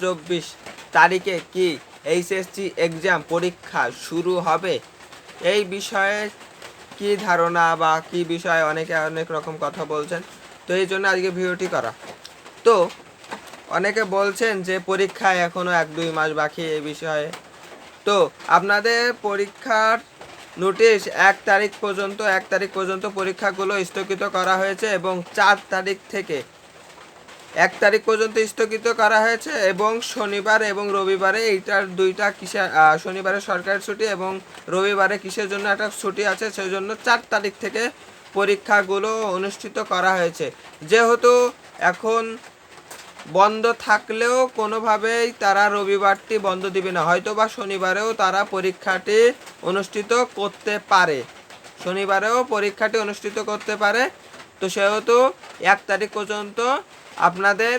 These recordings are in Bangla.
চব্বিশ তারিখে কি এইচএসসি এক্সাম পরীক্ষা শুরু হবে? এই বিষয়ে কি ধারণা বা কি বিষয়ে অনেকে অনেক রকম কথা বলছেন, তো এই জন্য আজকে ভিডিওটি করা। তো অনেকে বলছেন যে পরীক্ষায় এখনও এক দুই মাস বাকি এই বিষয়ে। তো আপনাদের পরীক্ষার নোটিশ এক তারিখ পর্যন্ত, এক তারিখ পর্যন্ত পরীক্ষাগুলো স্থগিত করা হয়েছে এবং চার তারিখ থেকে এক তারিখ পর্যন্ত স্থগিত করা হয়েছে এবং শনিবার এবং রবিবারে এইটার দুইটা কিসে শনিবারে সরকারি ছুটি এবং রবিবারে কিসের জন্য একটা ছুটি আছে সেই জন্য চার তারিখ থেকে পরীক্ষাগুলো অনুষ্ঠিত করা হয়েছে। যেহেতু এখন বন্ধ থাকলেও কোনোভাবেই তারা রবিবারটি বন্ধ দিবে না হয়তো বা শনিবারেও তারা পরীক্ষাটি অনুষ্ঠিত করতে পারে। শনিবারেও পরীক্ষাটি অনুষ্ঠিত করতে পারে। তো সেহেতু এক তারিখ পর্যন্ত আপনাদের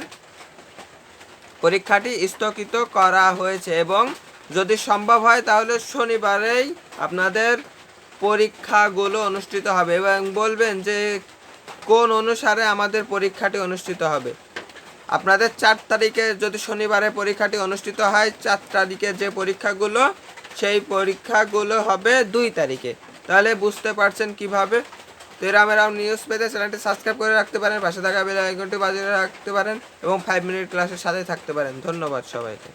পরীক্ষাটি স্থগিত করা হয়েছে এবং যদি সম্ভব হয় তাহলে শনিবারেই আপনাদের পরীক্ষাগুলো অনুষ্ঠিত হবে এবং বলবেন যে কোন অনুসারে আমাদের পরীক্ষাটি অনুষ্ঠিত হবে। আপনাদের চার তারিখে যদি শনিবারে পরীক্ষাটি অনুষ্ঠিত হয়, চার তারিখে যে পরীক্ষাগুলো, সেই পরীক্ষাগুলো হবে দুই তারিখে। তাহলে বুঝতে পারছেন কীভাবে? তো এরম এরম নিউজ পেতে চ্যানেলটি সাবস্ক্রাইব করে রাখতে পারেন, পাশে থাকা বেল আইকনটি বাজিয়ে রাখতে পারেন এবং ফাইভ মিনিট ক্লাসের সাথে থাকতে পারেন। ধন্যবাদ সবাইকে।